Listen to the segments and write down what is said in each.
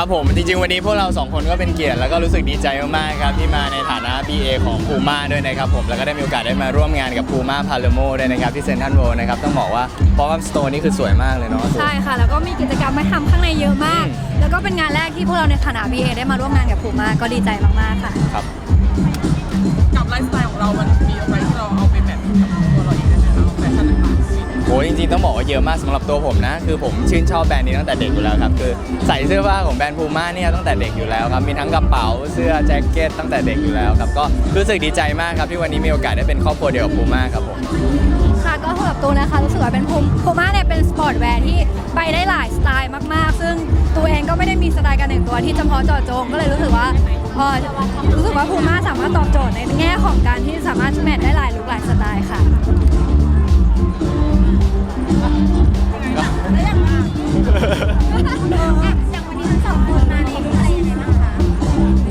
ครับผมจริงๆ วันนี้พวกเราสองคนก็เป็นเกียรติแล้วก็รู้สึกดีใจมากๆครับที่มาในฐานะ BA ของ Puma ด้วยนะครับผมแล้วก็ได้มีโอกาสได้มาร่วมงานกับ Puma p a l e m o ด้วยนะครับที่เซนทรัลโวนะครับต้องบอกว่า Pop Up Store นี่คือสวยมากเลยเนาะใช่ค่ะ แล้วก็มีกิจกรรมมาทำข้างในเยอะมากอืมแล้วก็เป็นงานแรกที่พวกเราในฐานะ BA ได้มาร่วมงานกับภูมาก็ดีใจมากๆค่ะ ครับกับ โหจริงๆต้องบอกว่าเยอะมากสำหรับตัวผมนะ คือผมชื่นชอบแบรนด์นี้ตั้งแต่เด็กอยู่แล้วครับคือใส่เสื้อผ้าของแบรนด์ Puma เนี่ยตั้งแต่เด็กอยู่แล้วครับมีทั้งกระเป๋าเสื้อแจ็คเก็ตตั้งแต่เด็กอยู่แล้วครับก็รู้สึกดีใจมากครับที่วันนี้มีโอกาสได้เป็นครอบครัวเดียวกับ Puma ครับผมค่ะก็สำหรับตัวนะคะรู้สึกว่าเป็นภูภูมาเนี่ยเป็นสปอร์ตแวร์ที่ไปได้หลายสไตล์มากๆ ซึ่งตัวเองก็ไม่ได้มีสไตล์การแต่งตัวที่เฉพาะเจาะจงก็เลยรู้สึกว่าเออรู้สึกว่าภูมาสามารถตอบโจทย์ในแง่ของการที่สามารถแมทได้หลายลุคหลายสไตล์ค่ะ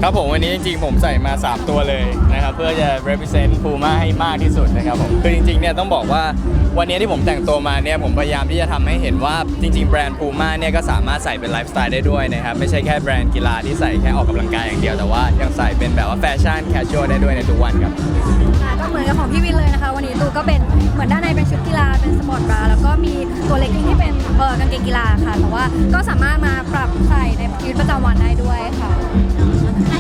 ครับผมวันนี้จริงๆผมใส่มา 3 ตัวเลยนะครับเพื่อจะ represent Puma ให้มากที่สุดนะครับผมคือจริงๆเนี่ยต้องบอกว่าวันนี้ที่ผมแต่งตัวมาเนี่ยผมพยายามที่จะทำให้เห็นว่าจริง ๆ แบรนด์ Puma เนี่ยก็สามารถใส่เป็นไลฟ์สไตล์ได้ด้วยนะครับไม่ใช่แค่แบรนด์กีฬาที่ใส่แค่ออกกำลังกายอย่างเดียวแต่ว่ายังใส่เป็นแบบว่าแฟชั่นแคชชวลได้ด้วยในทุกวันครับก็เหมือนกับของพี่วินเลยนะคะ วันนี้ตูก็เป็นเหมือนด้านในเป็นชุดกีฬาเป็นสปอร์ตบราแล้วก็มีตัวเล็กกิ้งที่เป็นเออกางเกงกีฬาค่ะแต่ว่าก็สามารถมาปรับใส่ในชีวิตประจำวันได้ด้วยค่ะ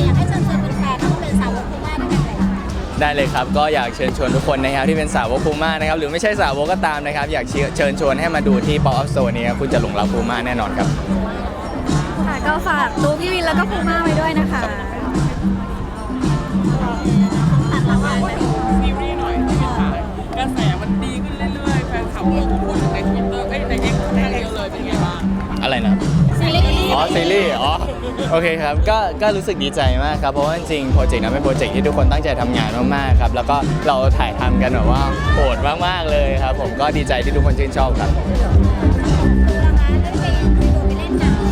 อยากให้เชิญชวนแฟนๆแล้วก็เป็นสาวกคูม่าด้วยกันเลยค่ะได้เลยครับ ก็อยากเชิญชวนทุกคนนะครับที่เป็นสาวก Puma นะครับหรือไม่ใช่สาวกก็ตามนะครับ อยากเชิญชวนให้มาดูที่ Pop Up Store นี้ครับคุณจะหลงรัก Puma แน่นอนครับค่ะก็ฝากตูพี่วินแล้วก็ภูมาไว้ด้วยนะคะซีรีส์หน่อยที่เป็นขายกระแสมันดีขึ้นเรื่อยๆ แฟนคลับ ซีรีส์อ๋อโอเคครับก็ก็รู้สึกดีใจมากครับเพราะว่าจริงๆโปรเจกต์นั้นเป็นโปรเจกต์ที่ทุกคนตั้งใจทำงานมากๆครับแล้วก็เราถ่ายทำกันแบบว่าโหดมากๆเลยครับ ผมก็ดีใจที่ทุกคนชื่นชอบครับ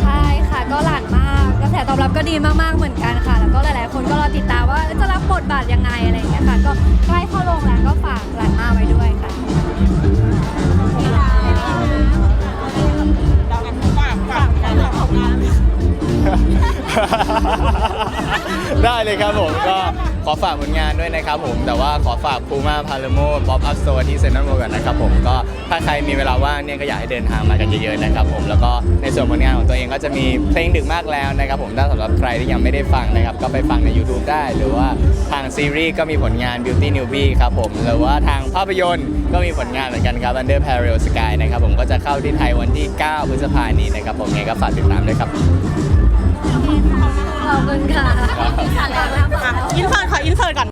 ใช่ค่ะก็หลานมากกระแสตอบรับก็ดีมากๆเหมือนกันค่ะ แล้วก็หลายๆ คนก็รอติดตามว่าจะรับบทบาทยังไงอะไรอย่างเงี้ยค่ะ ก็ใกล้เข้าโรงแล้วก็ฝาก ได้เลยครับผมก็ขอฝากผลงานด้วยนะครับผม แต่ว่าขอฝาก Puma p a l e m o Pop Up Store ที่เซ็นทรัลเวิลด์กันนะครับผมก็ถ้าใครมีเวลาว่างเนี่ยก็อยากให้เดินทางมากันเยอะๆนะครับผมแล้วก็ในส่วนผลงานของตัวเองก็จะมีเพลงดึกมากแล้วนะครับผมถ้าสำหรับใครที่ยังไม่ได้ฟังนะครับก็ไปฟังใน YouTube ได้ หรือว่าทางซีรีส์ก็มีผลงาน Beauty Newbie ครับผมหรือว่าทางภาพยนตร์ก็มีผลงานเหมือนกันครับ Under Parallel Sky นะครับผมก็จะเข้าที่ไทยวันที่ 9 พฤษภาคมนี้นะครับผมไงก็ฝากติดตามด้วยครับ ขอบคุณค่ะอินเสิร์ตขออินเสิร์ตก่อน